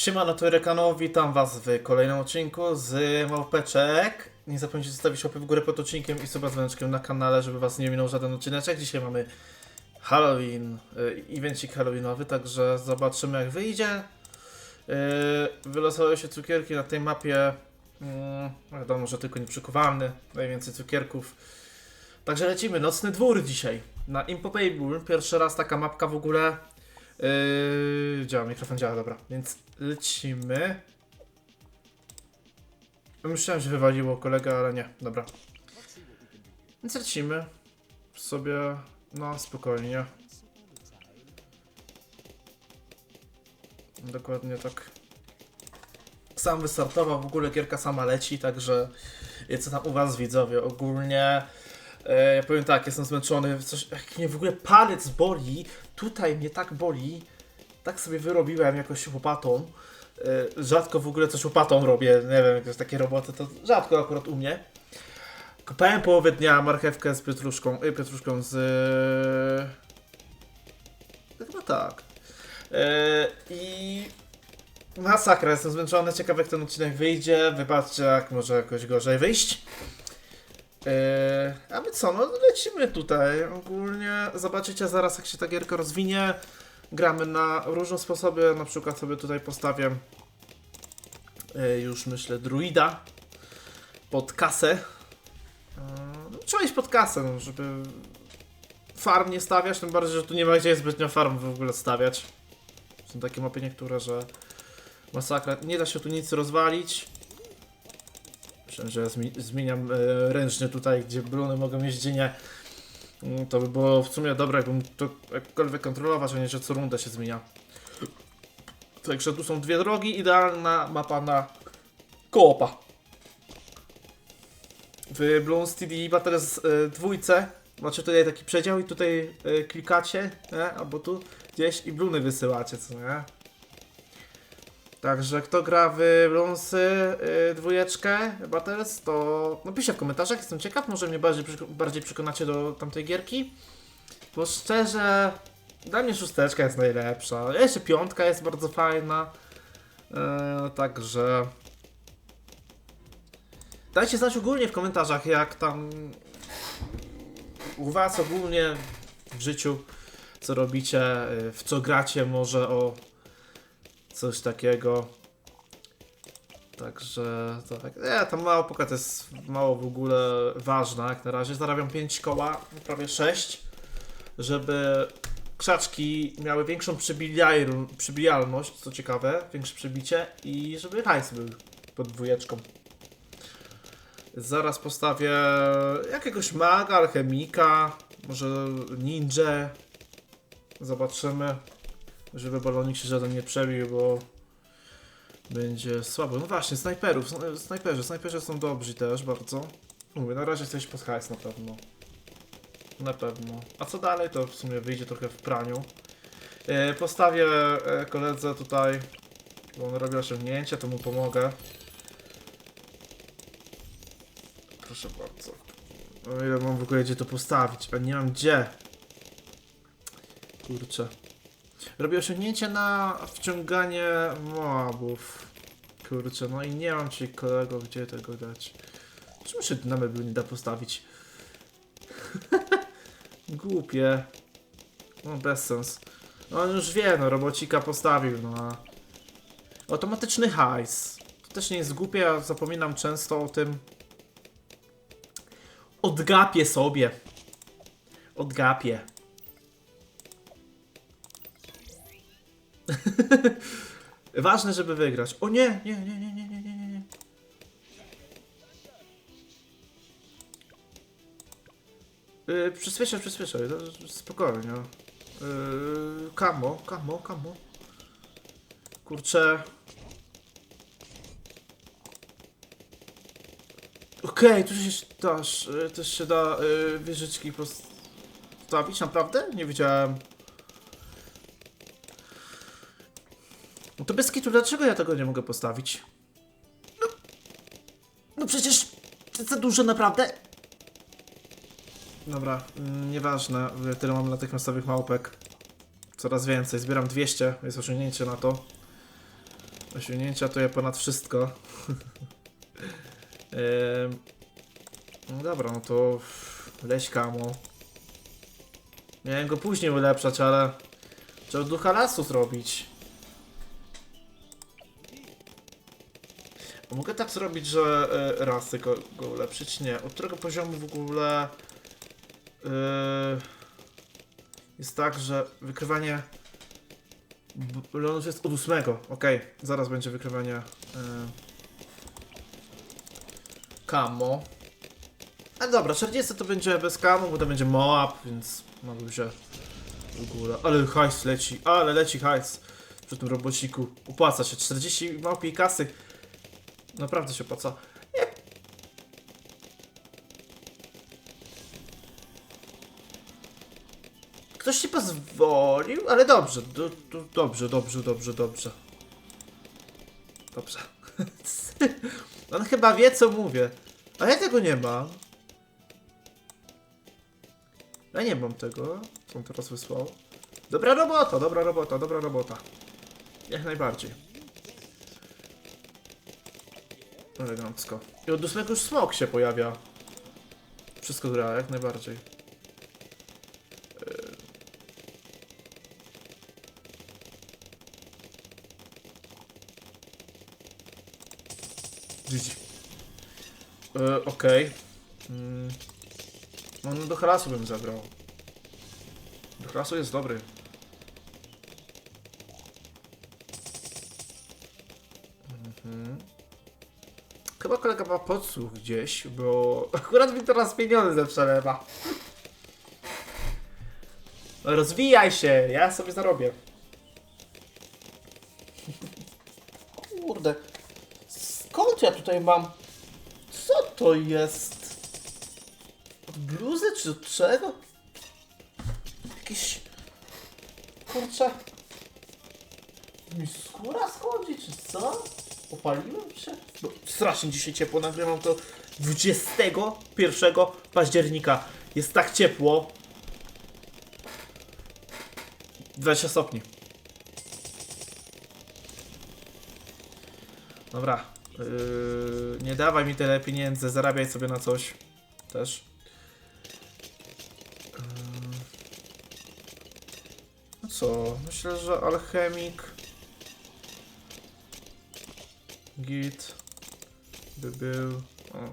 Siemano, to Rekano, witam was w kolejnym odcinku z Małpeczek. Nie zapomnijcie zostawić łapy w górę pod odcinkiem i suba z dzwoneczkiem na kanale, żeby was nie minął żaden odcineczek. Dzisiaj mamy Halloween, y, evencik Halloweenowy, także zobaczymy jak wyjdzie. Y, Wylosowały się cukierki na tej mapie, mm, wiadomo, że tylko nieprzekuwalny, najwięcej cukierków. Także lecimy, Nocny Dwór dzisiaj na Impopable, pierwszy raz taka mapka w ogóle. Yy, działa, mikrofon działa, dobra. Więc lecimy. Myślałem, że wywaliło kolega, ale nie, dobra. Więc lecimy sobie na spokojnie. Dokładnie tak. Sam wystartował, w ogóle gierka sama leci, także co tam u was widzowie? Ogólnie e, ja powiem tak, jestem zmęczony, coś, jak mnie w ogóle palec boli, tutaj mnie tak boli, tak sobie wyrobiłem jakoś łopatą. E, rzadko w ogóle coś łopatą robię, nie wiem, jakieś takie roboty, to rzadko akurat u mnie. Kopałem połowę dnia marchewkę z pietruszką, y, pietruszką z... e, Chyba tak. E, I masakra, jestem zmęczony, ciekawe jak ten odcinek wyjdzie, wybaczcie jak może jakoś gorzej wyjść. Eee, a my co, no lecimy tutaj. Ogólnie zobaczycie zaraz jak się ta gierka rozwinie. Gramy na różne sposoby, na przykład sobie tutaj postawię e, już myślę druida pod kasę. Eee, no, trzeba iść pod kasę, no, żeby farm nie stawiać, tym bardziej, że tu nie ma gdzie zbytnio farm w ogóle stawiać. Są takie mapy niektóre, że masakra, nie da się tu nic rozwalić. Że zmi zmieniam e, ręcznie tutaj, gdzie bruny mogą mieć dzienie. Mm, To by było w sumie dobre, jakbym to jakkolwiek kontrolować, a nie, że co rundę się zmienia. Także tu są dwie drogi, idealna mapa na koopa. W Bloons TD Battles e, dwójce macie tutaj taki przedział i tutaj e, klikacie, nie? albo tu gdzieś i bluny wysyłacie, co nie? Także kto gra w Brąsy yy, dwójeczkę Battles, to napiszcie w komentarzach, jestem ciekaw, może mnie bardziej, bardziej przekonacie do tamtej gierki. Bo szczerze, dla mnie szósteczka jest najlepsza. Jeszcze piątka jest bardzo fajna. Yy, także... Dajcie znać ogólnie w komentarzach, jak tam u was ogólnie w życiu, co robicie, yy, w co gracie, może o coś takiego. Także tak. Nie, ta mała poka to jest mało w ogóle ważna jak na razie. Zarabiam 5 koła, prawie 6, żeby krzaczki miały większą przybijalność, co ciekawe, większe przebicie i żeby hajs był pod dwójeczką. Zaraz postawię jakiegoś maga, alchemika, może ninja. Zobaczymy żeby balonik się żaden nie przebił, bo będzie słabo. No właśnie, snajperów, sn- snajperzy, snajperzy są dobrzy też bardzo. Mówię, na razie coś pod hajs na pewno. Na pewno. A co dalej, to w sumie wyjdzie trochę w praniu. E, postawię e, koledze tutaj, bo on robi osiągnięcia, to mu pomogę. Proszę bardzo. O ile mam w ogóle gdzie to postawić, a nie mam gdzie. Kurczę. Robię osiągnięcie na wciąganie mobów. Kurczę, no i nie mam ci kolego gdzie tego dać. Czemu się na meblu nie da postawić? Głupie. No bez sens. No on już wie, no robocika postawił, no a... Automatyczny hajs. To też nie jest głupie, ja zapominam często o tym. Odgapię sobie. Odgapię. Ważne, żeby wygrać. O nie, nie, nie, nie, nie, nie, nie, nie. Yy, przyspieszaj, przyspieszaj, to spokojnie. Yy, kamo, kamo, kamo. Kurczę. Okej, tu się dasz, yy, też się da yy, wieżyczki postawić, naprawdę? Nie wiedziałem. To bez kitu, dlaczego ja tego nie mogę postawić? No, no przecież to za dużo naprawdę. Dobra, mm, nieważne, tyle mam natychmiastowych małpek. Coraz więcej, zbieram 200, jest osiągnięcie na to. Osiągnięcia to je ponad wszystko. No dobra, no to leś kamo. Miałem go później ulepszać, ale trzeba ducha lasu zrobić. Mogę tak zrobić, że rasy go, ulepszyć? Nie. Od którego poziomu w ogóle e, jest tak, że wykrywanie b- Leonus jest od ósmego. Okej, zaraz będzie wykrywanie e, kamo. A dobra, 40 to będzie bez kamo, bo to będzie Moab, więc mogę się w ogóle. Ale hajs leci, ale leci hajs przy tym robociku. Opłaca się, 40 małpiej kasy. Naprawdę się opłaca. Nie. Ktoś ci pozwolił? Ale dobrze, do, do, dobrze, dobrze, dobrze, dobrze. Dobrze. On chyba wie, co mówię. A ja tego nie mam. Ja nie mam tego. Co on teraz wysłał? Dobra robota, dobra robota, dobra robota. Jak najbardziej. Elegancko. I od ósmego już smok się pojawia. Wszystko gra, jak najbardziej. GG. Yy, Okej. Mm. No, no do harasu bym zagrał. Do harasu jest dobry. Chyba kolega ma podsłuch gdzieś, bo akurat mi teraz pieniądze przelewa. No rozwijaj się, ja sobie zarobię. Kurde, skąd ja tutaj mam? Co to jest? Od bluzy czy od czego? Jakiś... Kurczę... Mi skóra schodzi czy co? Opaliłem się? Bo strasznie dzisiaj ciepło, nagrywam to 21 października. Jest tak ciepło. 20 stopni. Dobra. Yy, nie dawaj mi tyle pieniędzy, zarabiaj sobie na coś. Też. Yy. No co? Myślę, że alchemik. Git. By był. O.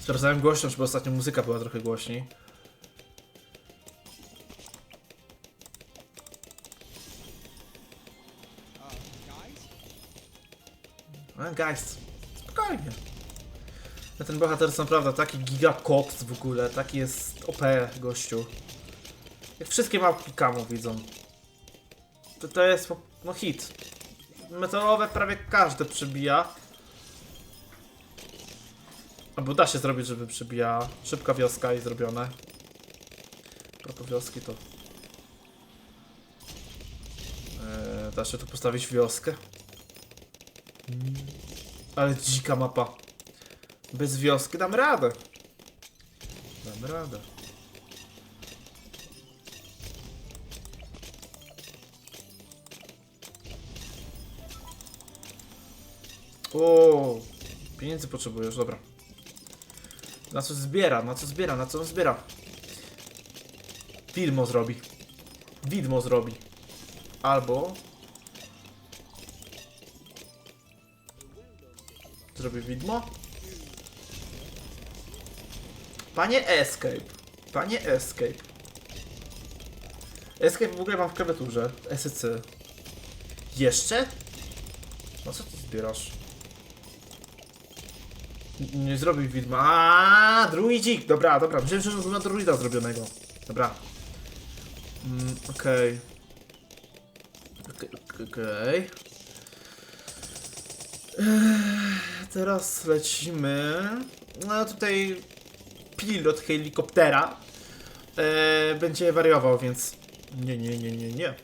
Sprawdzałem głośność, bo ostatnio muzyka była trochę głośniej. Guys, spokojnie. No ten bohater są prawda, taki gigakoks w ogóle, taki jest OP gościu. Jak wszystkie małpki kamo widzą. To, to jest no hit. Metalowe prawie każde przybija. Albo da się zrobić, żeby przybija. Szybka wioska i zrobione. A propos wioski to... Eee, da się tu postawić wioskę. Ale dzika mapa. Bez wioski dam radę. Dam radę. O, pieniędzy potrzebujesz, dobra. Na co zbiera, na co zbiera, na co zbiera? Widmo zrobi. Widmo zrobi. Albo... Zrobi widmo? Panie Escape. Panie Escape. Escape w ogóle mam w klawiaturze. SC. Jeszcze? No co ty zbierasz? N- Nie zrobił widma. A, druidzik! Dobra, dobra. Myślałem, że ma druida zrobionego. Dobra. Mm, okej. Okej, okej. Ech, Teraz lecimy. No tutaj pilot helikoptera e, będzie wariował, więc nie, nie, nie, nie, nie.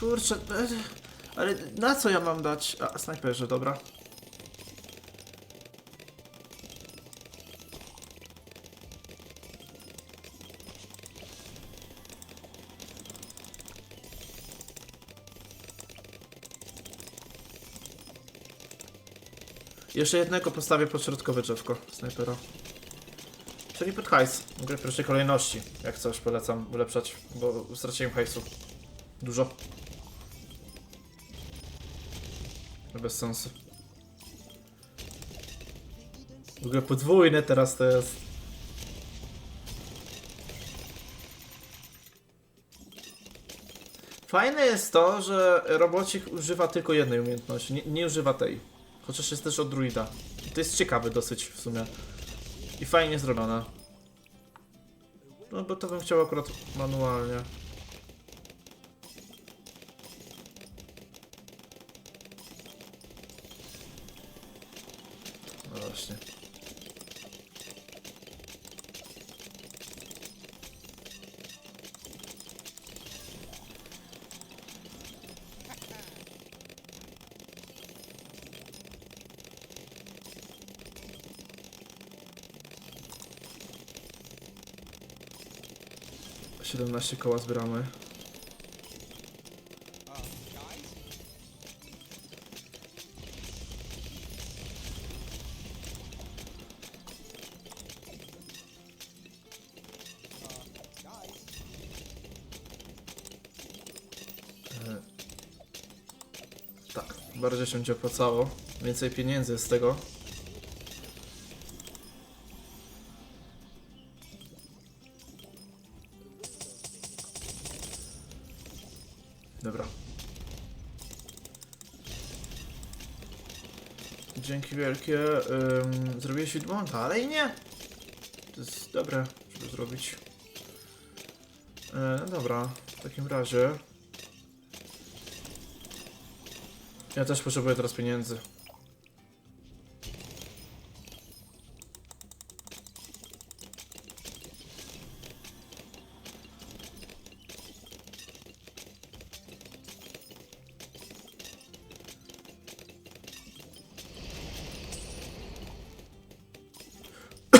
Kurczę, e, Ale na co ja mam dać? A, snajperze, dobra. Jeszcze jednego postawię pod środkowe drzewko snajpera. Czyli pod hajs. W pierwszej kolejności. Jak coś polecam ulepszać, bo straciłem hajsu. Dużo. Bez sensu. W ogóle podwójne teraz to jest. Fajne jest to, że robocik używa tylko jednej umiejętności, nie, nie używa tej. Chociaż jest też od druida. To jest ciekawe dosyć w sumie. I fajnie zrobione. No bo to bym chciał akurat manualnie. No właśnie. Siedemnaście koła zbieramy. E, Tak, bardziej się będzie opłacało. Więcej pieniędzy z tego. Dzięki wielkie. Ym, zrobiłeś widmo? Dalej nie. To jest dobre, żeby zrobić. E, no dobra, w takim razie. Ja też potrzebuję teraz pieniędzy.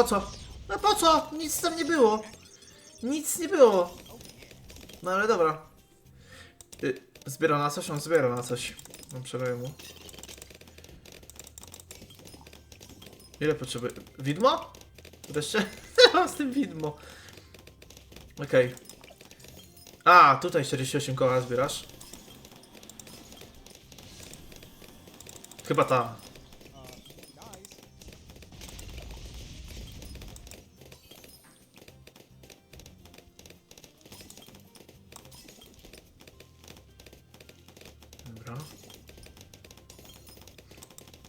Po co? No po co? Nic tam nie było. Nic nie było. No ale dobra. Y, zbiera na coś? On zbiera na coś. Mam przeleję mu. Ile potrzebuję? Widmo? Wreszcie? Mam z tym widmo. Okej. A, tutaj 48 koła zbierasz. Chyba ta. Dobra.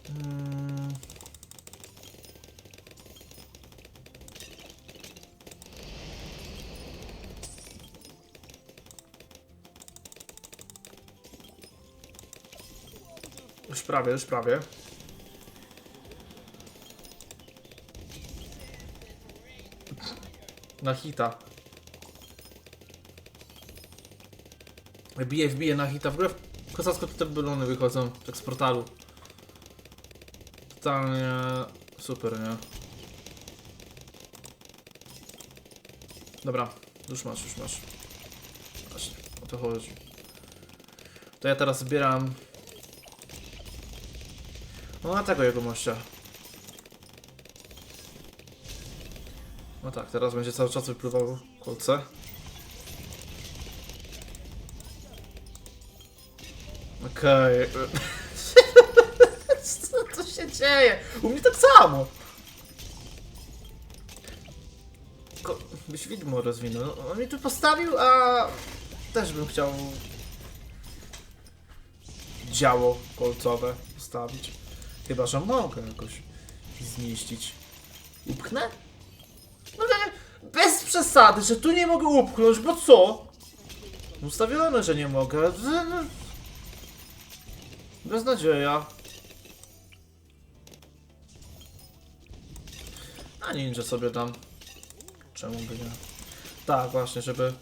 Mm. Już prawie, już prawie. Na hita. Bije, wbije na hita. W ogóle kozacko te balony wychodzą, tak z portalu. Totalnie super, nie? Dobra, już masz, już masz. Właśnie, o to chodzi. To ja teraz zbieram... No na tego jego mościa. No tak, teraz będzie cały czas wypływał kolce. Okej. Co się dzieje? U mnie tak samo. Ko Byś widmo rozwinął. On mi tu postawił, a też bym chciał działo kolcowe postawić. Chyba, że mogę jakoś zmieścić. Upchnę? No bez przesady, że tu nie mogę upchnąć, bo co? Ustawione, że nie mogę. Beznadzieja. A ninja sobie dam. Czemu by nie? Tak, właśnie, żeby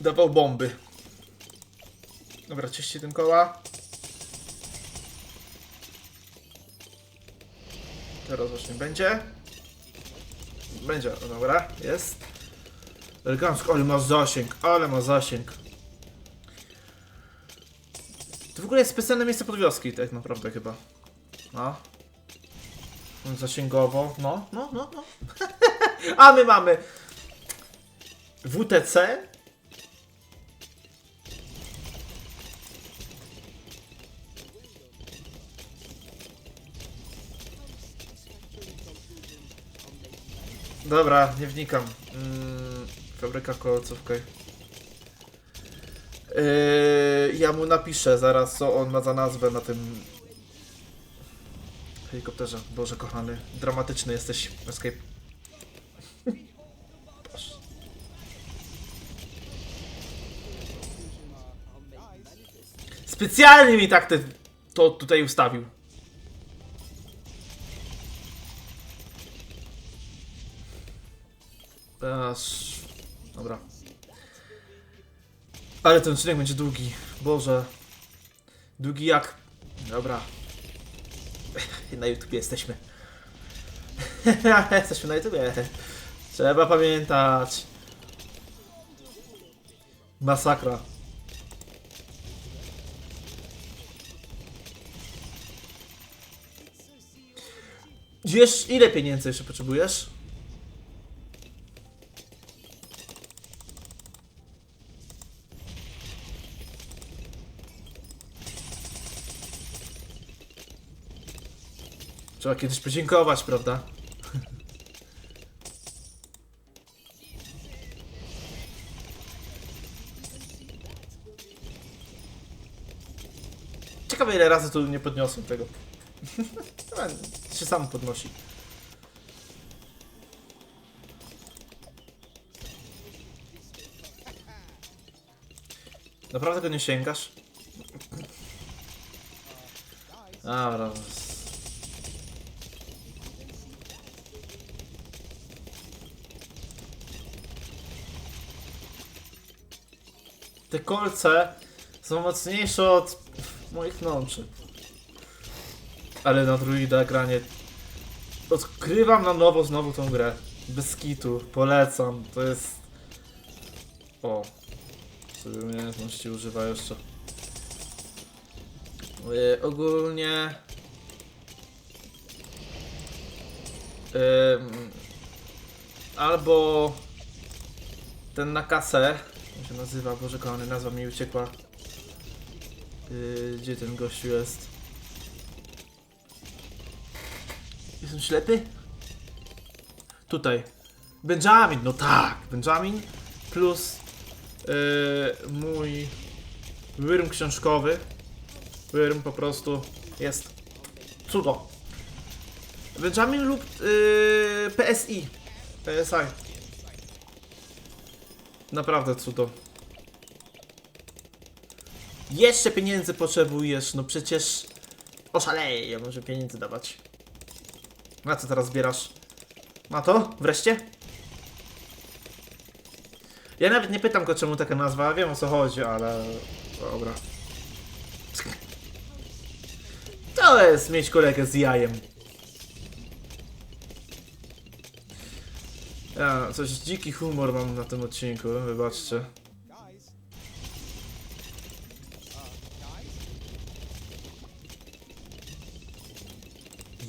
dawał bomby. Dobra, czyści tym koła. Teraz właśnie będzie. Będzie, dobra, jest. Elegancko, ale ma zasięg, ale ma zasięg. To w ogóle jest specjalne miejsce pod wioski, tak naprawdę chyba. No. Zasięgowo, no, no, no, no. A my mamy WTC. Dobra, nie wnikam. Mm, fabryka kołców, okej. Yy, ja mu napiszę zaraz, co on ma za nazwę na tym helikopterze. Boże kochany, dramatyczny jesteś, Escape. Specjalnie mi tak te, to tutaj ustawił. Aż... Dobra. Ale ten odcinek będzie długi. Boże. Długi jak... Dobra. Na YouTubie jesteśmy. jesteśmy na YouTubie. Trzeba pamiętać. Masakra. Wiesz, ile pieniędzy jeszcze potrzebujesz? Trzeba kiedyś podziękować, prawda? Ciekawe ile razy tu nie podniosłem tego. Się sam podnosi. Naprawdę go nie sięgasz? Dobra. Te kolce są mocniejsze od moich nączy. Ale na druida granie... Odkrywam na nowo znowu tą grę. Bez kitu. Polecam. To jest... O. Sobie umiejętności używa jeszcze. Yy, ogólnie... Ym, albo ten na kasę, jak się nazywa, Boże kochany, nazwa mi uciekła. Yy, gdzie ten gościu jest? Jestem ślepy? Tutaj. Benjamin, no tak, Benjamin plus yy, mój wyrm książkowy. Wyrm po prostu jest cudo. Benjamin lub yy, PSI. PSI. Naprawdę cudo. Jeszcze pieniędzy potrzebujesz, no przecież oszaleję, ja może pieniędzy dawać. Na co teraz zbierasz? Na to? Wreszcie? Ja nawet nie pytam go czemu taka nazwa, wiem o co chodzi, ale... Dobra. To jest mieć kolegę z jajem. Ja coś dziki humor mam na tym odcinku, wybaczcie.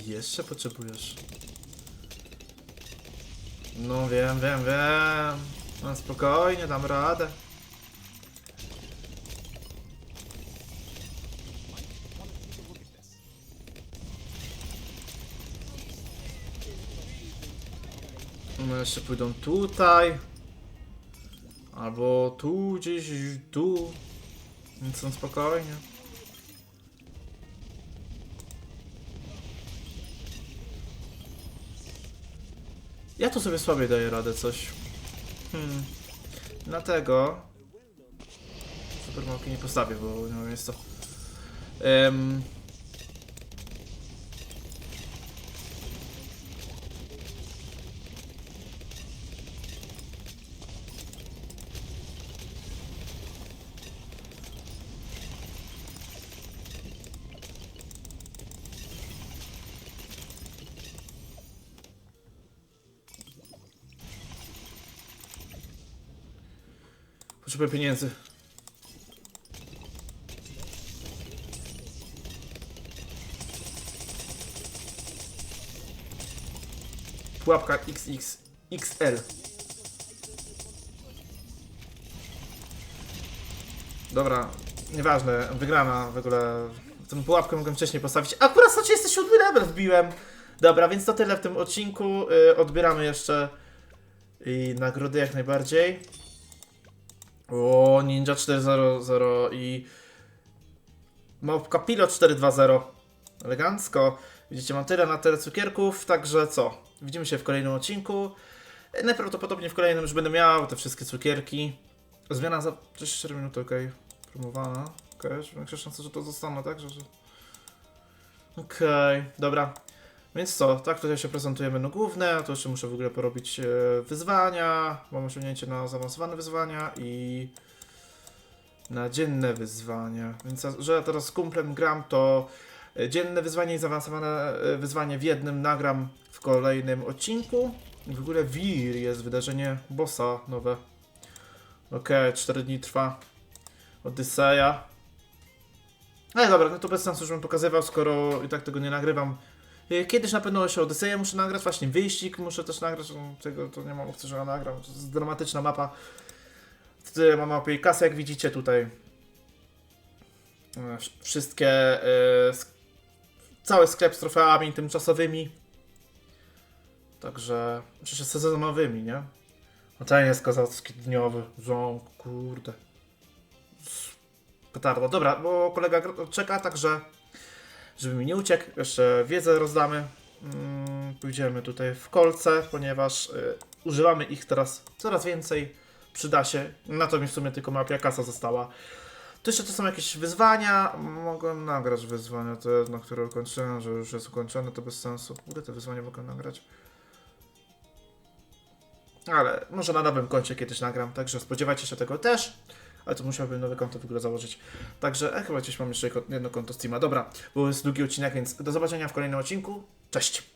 Jeszcze potrzebujesz. No wiem, wiem, wiem. No spokojnie, dam radę. Jeszcze pójdą tutaj. Albo tu gdzieś, tu. Więc są spokojnie. Ja tu sobie słabiej daję radę coś. Hmm. Dlatego... Super małki nie postawię, bo nie jest to... Em, Potrzebuję pieniędzy. Pułapka XXXL. Dobra, nieważne, wygrana w ogóle. Tę pułapkę mogłem wcześniej postawić. Akurat 137 level wbiłem. Dobra, więc to tyle w tym odcinku. Y, odbieramy jeszcze i nagrody jak najbardziej. O, Ninja 400 i Małpka Pilot 420. Elegancko. Widzicie, mam tyle na tyle cukierków, także co? Widzimy się w kolejnym odcinku. E, Najprawdopodobniej w kolejnym już będę miał te wszystkie cukierki. Zmiana za 4 minuty, okej. Promowana. Okej, okay. większa szansa, że to zostanę, tak? Że... Okej, dobra. Więc co, tak tutaj się prezentuje menu główne, to jeszcze muszę w ogóle porobić e, wyzwania, mam osiągnięcie na zaawansowane wyzwania i na dzienne wyzwania. Więc że ja teraz z kumplem gram, to e, dzienne wyzwanie i zaawansowane e, wyzwanie w jednym nagram w kolejnym odcinku. W ogóle Wir jest wydarzenie bossa nowe. Okej, 4 dni trwa. Odyseja. Ale dobra, no to bez sensu, żebym pokazywał, skoro i tak tego nie nagrywam. Y, Kiedyś na pewno się Odyseję muszę nagrać, właśnie wyścig muszę też nagrać, no, tego to nie mam opcji, że ja nagram. To jest dramatyczna mapa. Tutaj mam mapę i kasę, jak widzicie tutaj. E, wsz- Wszystkie, e, cały sklep z trofeami tymczasowymi. Także, przecież sezonowymi, nie? A ten jest kozacki dniowy, ząb, kurde. Petarda. Dobra, bo kolega czeka, także żeby mi nie uciekł. Jeszcze wiedzę rozdamy. Mm, Pójdziemy tutaj w kolce, ponieważ y, używamy ich teraz coraz więcej. Przyda się. Na to mi w sumie tylko mapia kasa została. To jeszcze to są jakieś wyzwania. Mogłem nagrać wyzwania, te, na które ukończyłem, że już jest ukończone, to bez sensu. Kurde, te wyzwania mogę nagrać. Ale może na nowym koncie kiedyś nagram, także spodziewajcie się tego też. Ale to musiałbym nowe konto w ogóle założyć. Także e, chyba gdzieś mam jeszcze jedno konto Steama. Dobra, bo jest długi odcinek, więc do zobaczenia w kolejnym odcinku. Cześć!